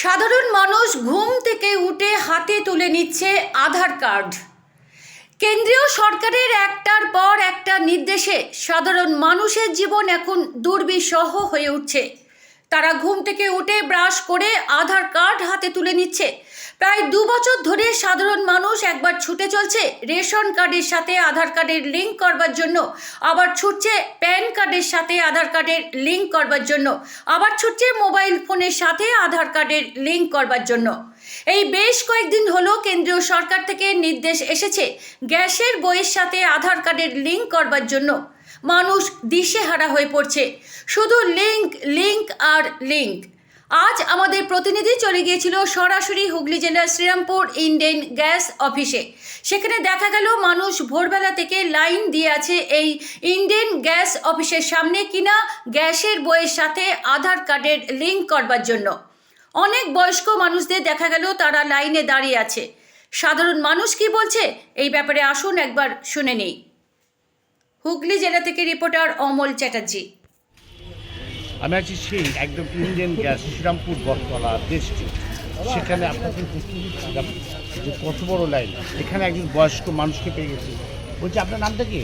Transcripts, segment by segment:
সাধারণ মানুষ ঘুম থেকে উঠে হাতে তুলে নিচ্ছে আধার কার্ড। কেন্দ্রীয় সরকারের একটার পর একটা নির্দেশে সাধারণ মানুষের জীবন এখন দুর্বিষহ হয়ে উঠছে। তারা ঘুম থেকে উঠে ব্রাশ করে আধার কার্ড হাতে তুলে নিচ্ছে। প্রায় দু বছর ধরে সাধারণ মানুষ একবার ছুটে চলছে রেশন কার্ডের সাথে আধার কার্ডের লিঙ্ক করবার জন্য। আবার ছুটছে প্যান কার্ডের সাথে আধার কার্ডের লিঙ্ক করবার জন্য। আবার ছুটছে মোবাইল ফোনের সাথে আধার কার্ডের লিঙ্ক করবার জন্য। এই বেশ কয়েকদিন হলো কেন্দ্রীয় সরকার থেকে নির্দেশ এসেছে গ্যাসের বইয়ের সাথে আধার কার্ডের লিঙ্ক করবার জন্য। মানুষ দিশেহারা হয়ে পড়ছে। শুধু লিঙ্ক লিঙ্ক আর লিঙ্ক। আজ আমাদের প্রতিনিধি চলে গিয়েছিল সরাসরি হুগলি জেলার শ্রীরামপুর ইন্ডেন গ্যাস অফিসে। সেখানে দেখা গেল, মানুষ ভোরবেলা থেকে লাইন দিয়ে আছে এই ইন্ডেন গ্যাস অফিসের সামনে কিনা গ্যাসের বইয়ের সাথে আধার কার্ডের লিঙ্ক করবার জন্য। অনেক বয়স্ক মানুষদের দেখা গেল, তারা লাইনে দাঁড়িয়ে আছে। সাধারণ মানুষ কি বলছে? এই ব্যাপারে আসুন একবার শুনে নেই। হুগলি জেলা থেকে রিপোর্টার অমল চ্যাটার্জি। আমি আছি সেই একদম ইন্ডিয়ান গ্যাস শ্রীরামপুর বটতলা দেশটি সেখানে দিচ্ছিলাম যে কত বড় লাইন এখানে একজন বয়স্ক মানুষকে পেয়ে গেছি। বলছি আপনার নামটা কি?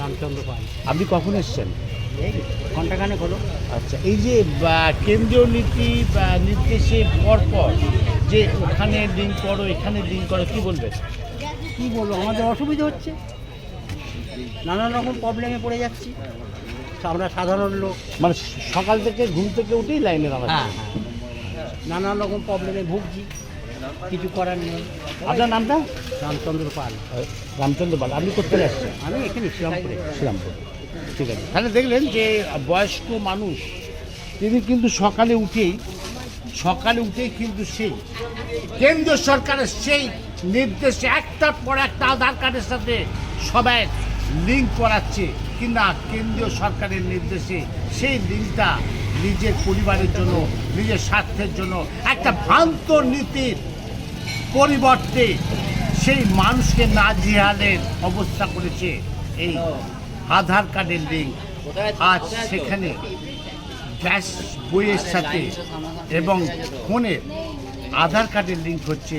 রামচন্দ্র পাল। আপনি কখন এসছেন? ঘন্টাখানেক হলো। আচ্ছা এই যে কেন্দ্রীয় নীতি বা নির্দেশে পর পর যে ওখানে লিঙ্ক করো এখানে লিঙ্ক করো কি বলবেন? কী বলব আমাদের অসুবিধা হচ্ছে। নানান রকম প্রবলেমে পড়ে যাচ্ছি। আমরা সাধারণ লোক। মানে সকাল থেকে ঘুম থেকে উঠেই লাইনে দাঁড়াচ্ছে হ্যাঁ হ্যাঁ। নানান রকম প্রবলেমে ভুগছি। কিছু করার নেই। আপনার নামটা? রামচন্দ্র পাল। রামচন্দ্র পাল। আপনি কোথায় আসছেন? আমি এখানে শ্রীরামপুরে। শ্রীরামপুর। ঠিক আছে। তাহলে দেখলেন যে বয়স্ক মানুষ তিনি কিন্তু সকালে উঠেই সকালে উঠেই কিন্তু সেই কেন্দ্র সরকারের সেই নির্দেশে একটার পর একটা আধার কার্ডের সাথে সবাই লিঙ্ক করাচ্ছে কিনা কেন্দ্রীয় সরকারের নির্দেশে, সেই লিঙ্কটা নিজের পরিবারের জন্য, নিজের স্বার্থের জন্য একটা ভ্রান্ত নীতির পরিবর্তে সেই মানুষকে না জিহালের অবস্থা করেছে এই আধার কার্ডের লিঙ্ক আজ সেখানে গ্যাস বইয়ের সাথে এবং ফোনের আধার কার্ডের লিঙ্ক হচ্ছে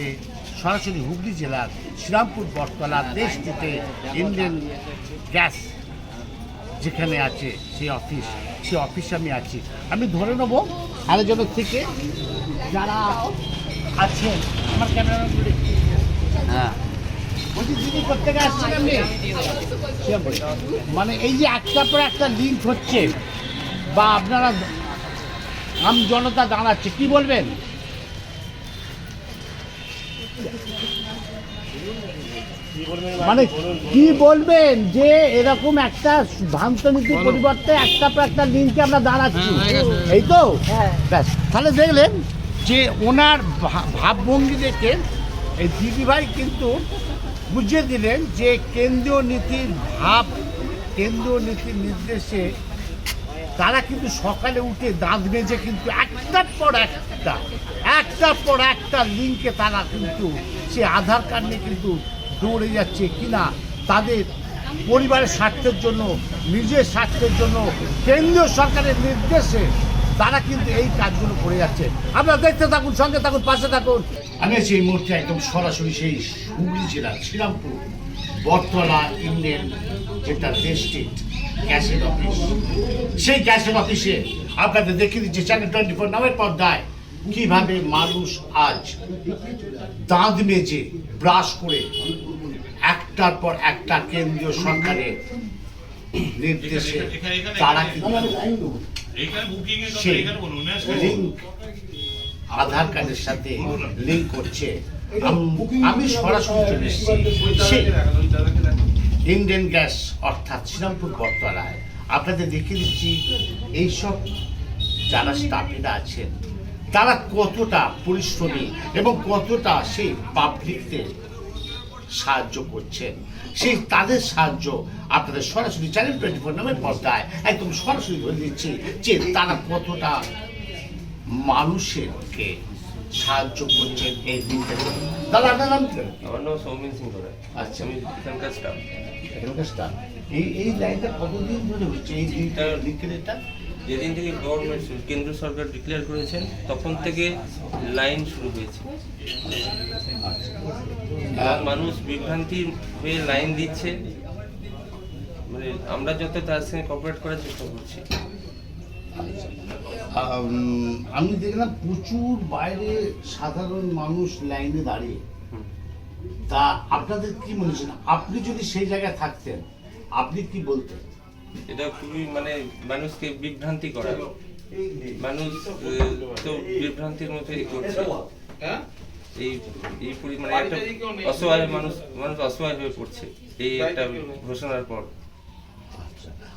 সরাসরি হুগলি জেলার শ্রীরামপুর বটতলা দেশটিতে ইন্ডিয়ান গ্যাস যেখানে আছে সেই অফিস সেই অফিসে আমি আছি। আমি ধরে নেব আলোচনার থেকে যারা আছেন আমার ক্যামেরা হ্যাঁ। মানে এই যে একটা পর একটা লিঙ্ক হচ্ছে বা আপনারা আম জনতা দাঁড়াচ্ছে কি বলবেন? মানে কি বলবেন যে এরকম একটা ভ্রান্ত নীতির পরিবর্তে একটা পর একটা লিঙ্কে আমরা দাঁড়াচ্ছি। এই তো? ব্যাস। তাহলে দেখলেন যে ওনার ভাবভঙ্গি দেখে এই দিদিভাই কিন্তু বুঝিয়ে দিলেন যে কেন্দ্রীয় নীতির ভাব কেন্দ্রীয় নীতির নির্দেশে তারা কিন্তু সকালে উঠে দাঁত বেজে কিন্তু একটার পর একটা একটার পর একটা লিঙ্কে তারা কিন্তু সে আধার কার্ড নিয়ে কিন্তু দৌড়ে যাচ্ছে কিনা, তাদের পরিবারের স্বার্থের জন্য, নিজের স্বার্থের জন্য, কেন্দ্রীয় সরকারের নির্দেশে তারা কিন্তু এই কাজগুলো করে যাচ্ছে। আপনারা দেখতে থাকুন, সঙ্গে থাকুন, পাশে থাকুন। আমি আছি এই মুহূর্তে একদম সরাসরি সেই হুগলি জেলার শ্রীরামপুর, বটতলা ইন্ডিয়ান যেটা ডিস্ট্রিক্ট গ্যাসের অফিস। সেই গ্যাসের অফিসে আপনাদের দেখিয়ে দিচ্ছে চ্যানেল টোয়েন্টি ফোর নামের পর্দায় কীভাবে মানুষ আজ দাঁত মেজে ব্রাশ করে একটার পর একটা কেন্দ্রীয় সরকারের নির্দেশে তারা কিন্তু সেই লিঙ্ক আধার কার্ডের সাথে লিঙ্ক করছে। আমি সরাসরি চলে এসেছি ইন্ডিয়ান গ্যাস অর্থাৎ শ্রীরামপুর বটতলায়। আপনাদের দেখিয়ে দিচ্ছি এইসব যারা স্টাফেরা আছেন তারা কতটা পরিশ্রমী এবং কতটা সেই পাবলিকদের সাহায্য করছেন সেই তাদের সাহায্য আপনাদের সরাসরি চ্যানেল টোয়েন্টি ফোর নামের পর্দায় একদম সরাসরি ধরে দিচ্ছি যে তারা কতটা মানুষেরকে সাহায্য করছেন এই দিনটা দাদা আপনার নাম কি? আমার নাম সৌমিন সিং ধরে আচ্ছা। আমি এখানকার স্টাফ এখানকার staff। এই এই লাইনটা কতদিন ধরে হচ্ছে এই দিনটা লিখের এটা যেদিন থেকে গভর্নমেন্ট কেন্দ্র সরকার ডিক্লেয়ার করেছেন তখন থেকে লাইন শুরু হয়েছে। মানুষ বিভ্রান্তি হয়ে লাইন দিচ্ছে। মানে আমরা যত তার সঙ্গে কপারেট করার চেষ্টা করছি। আমি দেখলাম প্রচুর বাইরে সাধারণ মানুষ লাইনে দাঁড়িয়ে। তা আপনাদের কি মনে হচ্ছে আপনি যদি সেই জায়গায় থাকতেন আপনি কি বলতেন? এটা খুবই মানে মানুষকে বিভ্রান্তি করা। মানুষ তো বিভ্রান্তির মধ্যে করছে। এই এই পরি- মানে একটা অসহায় মানুষ মানুষ অসহায় হয়ে পড়ছে এই একটা ঘোষণার পর।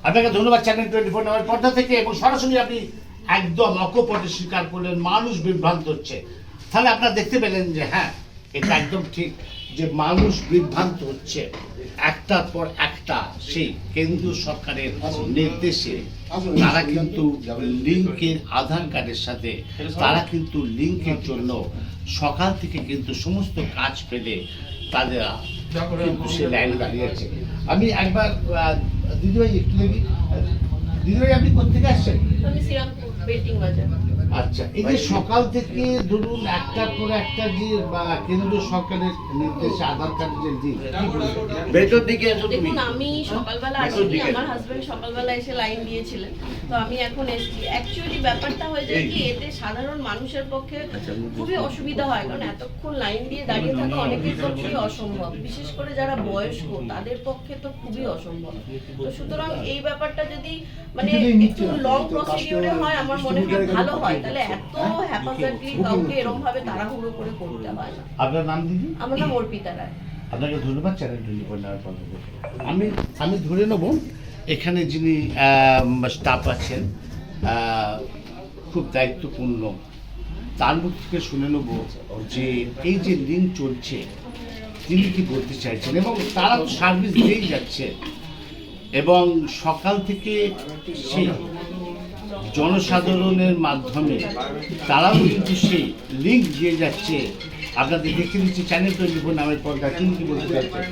আপনাকে ধন্যবাদ চ্যানেল টোয়েন্টি ফোর নামের পর্দা থেকে এবং সরাসরি আপনি একদম অকপটে স্বীকার করলেন মানুষ বিভ্রান্ত হচ্ছে। তাহলে আপনারা দেখতে পেলেন যে হ্যাঁ এটা একদম ঠিক যে মানুষ বিভ্রান্ত হচ্ছে। একটার পর একটা সেই কেন্দ্রীয় সরকারের নির্দেশে তারা কিন্তু লিঙ্কের আধার কার্ডের সাথে, তারা কিন্তু লিঙ্কের জন্য সকাল থেকে কিন্তু সমস্ত কাজ পেলে তাদের কিন্তু সে লাইনে দাঁড়িয়ে আছে। আমি একবার দিদিভাই একটু দেখি। দিদিভাই, আপনি কোথেকে আসছেন? আমি শ্রীরামপুর বেটিং বাজার। আচ্ছা এই যে সকাল থেকে ধরুন একটার পর একটা যে বা কেন্দ্র সরকারের নির্দেশে আধার কার্ড যে দিন ভেতর দিকে এসো তুমি। দেখুন আমি সকালবেলা আসিনি আমার হাজবেন্ড সকালবেলা এসে লাইন দিয়েছিলেন। তো আমি এখন এসেছি। অ্যাকচুয়ালি ব্যাপারটা হয়ে যায় কি এতে সাধারণ মানুষের পক্ষে খুবই অসুবিধা হয় কারণ এতক্ষণ লাইন দিয়ে দাঁড়িয়ে থাকা অনেকের পক্ষেই অসম্ভব। বিশেষ করে যারা বয়স্ক তাদের পক্ষে তো খুবই অসম্ভব। তো সুতরাং এই ব্যাপারটা যদি মানে একটু লং প্রসিডিওরে হয় আমার মনে হয় ভালো হয়। তাহলে এত হ্যাপাজার্টলি কাউকে এরকম ভাবে তাড়াহুড়ো করে করতে হয় না। আপনার নাম দিদি? আমার নাম অর্পিতা রায়। আপনাকে ধন্যবাদ চ্যানেল টোয়েন্টি ফোর নেওয়ার পর আমি আমি ধরে নেব এখানে যিনি স্টাফ আছেন খুব দায়িত্বপূর্ণ তার মুখ থেকে শুনে নেব যে এই যে লিঙ্ক চলছে তিনি কি বলতে চাইছেন? এবং তারা তো সার্ভিস দিয়েই যাচ্ছে। এবং সকাল থেকে সেই জনসাধারণের মাধ্যমে তারাও কিন্তু সেই লিঙ্ক দিয়ে যাচ্ছে আপনাদের দেখে দিচ্ছি চ্যানেল টোয়েন্টি ফোর নামের পর্দা তিনি কি বলতে চাইছেন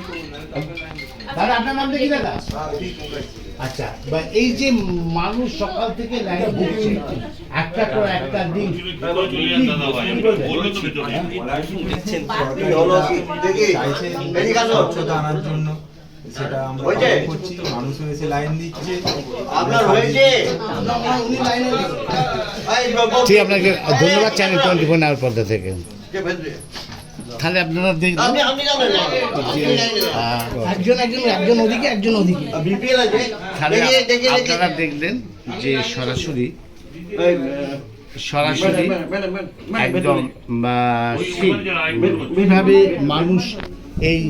দাদা আপনার নাম দেখি দাদা আচ্ছা বা এই যে মানুষ সকাল থেকে লাইন দিচ্ছে একটা পর একটা স্বচ্ছতা আনার জন্য সেটা আমরা করছি মানুষও এসে লাইন দিচ্ছে। আপনার হয়েছে? ঠিক আপনাকে ধন্যবাদ চ্যানেল টোয়েন্টি ফোর নামের পর্দা থেকে। তাহলে আপনারা দেখবেন আপনি আপনি জানেন না? যে আহ, একজন একজন একজন ওদিকে একজন ওদিকে। তাহলে আপনারা দেখলেন যে সরাসরি সরাসরি একদম কীভাবে মানুষ এই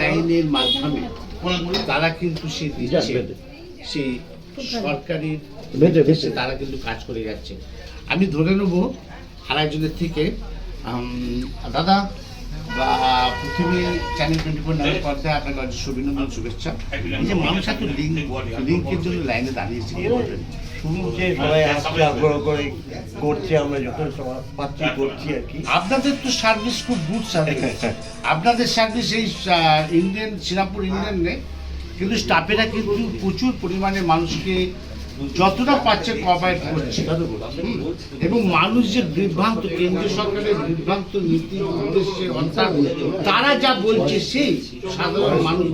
লাইনের মাধ্যমে তারা কিন্তু সে দিচ্ছে। সেই সরকারি তারা কিন্তু কাজ করে যাচ্ছে। আমি ধরে নেব আরেকজনের থেকে দাদা বা পৃথিবী চ্যানেল টোয়েন্টি ফোর নামের পর্দায় আপনাকে অনেক শুভেচ্ছা। এই যে মানুষ এত লিঙ্ক লিঙ্কের জন্য লাইনে দাঁড়িয়েছে কি বলবেন? শুনছে সবাই আসছে আগ্রহ করে করছে আমরা যখন পাচ্ছি করছি আর কি। আপনাদের তো সার্ভিস খুব গুড সার্ভিস আপনাদের সার্ভিস এই ইন্ডিয়ান শ্রীরামপুর ইন্ডিয়ান নেই। কিন্তু স্টাফেরা কিন্তু প্রচুর পরিমাণে মানুষকে যতটা পাচ্ছে কোঅপারেট করছে। এবং মানুষ যে বিভ্রান্ত কেন্দ্রীয় সরকারের বিভ্রান্ত নীতি উদ্দেশ্যে অর্থাৎ তারা যা বলছে সেই সাধারণ মানুষ?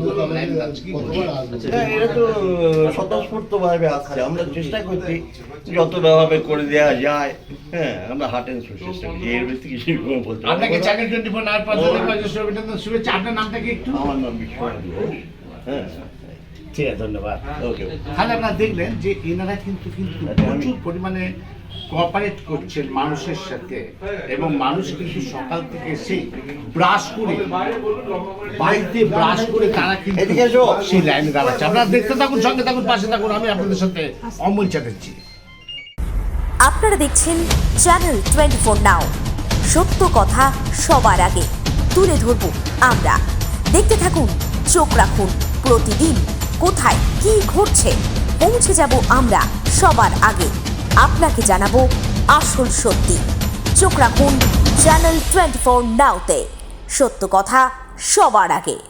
হ্যাঁ, এটা তো স্বতঃস্ফূর্ত আসছে। আমরা চেষ্টা করছি যতটা ভাবে করে দেওয়া যায়। হ্যাঁ আমরা হার্ট অ্যান্ড চেষ্টা করছি এর বেশি কিছু বলতে আপনাকে। Channel twenty four nine percent অভিনন্দন শুভেচ্ছা। আপনার নামটা কি একটু? আমার নাম বিশ্বনাথ হ্যাঁ। ঠিক আছে ধন্যবাদ ওকে তাহলে আপনারা দেখলেন যে এনারা কিন্তু কিন্তু প্রচুর পরিমাণে কোঅপারেট করছেন মানুষের সাথে এবং মানুষ কিন্তু সকাল থেকে সেই ব্রাশ করে বাড়িতে ব্রাশ করে তারা কিন্তু সেই লাইনে দাঁড়াচ্ছে। আপনারা দেখতে থাকুন সঙ্গে থাকুন পাশে থাকুন। আমি আপনাদের সাথে অমূল চ্যাটার্জি। আপনারা দেখছেন চ্যানেল টোয়েন্টি ফোর নাও সত্য কথা সবার আগে। তুলে ধরব আমরা। দেখতে থাকুন চোখ রাখুন প্রতিদিন। কোথায়, কি ঘটছে, পৌঁছে যাব আমরা সবার আগে। আপনাকে জানাব আসল সত্যি। চোখ রাখুন চ্যানেল টোয়েন্টি ফোর নাওতে সত্য কথা সবার আগে।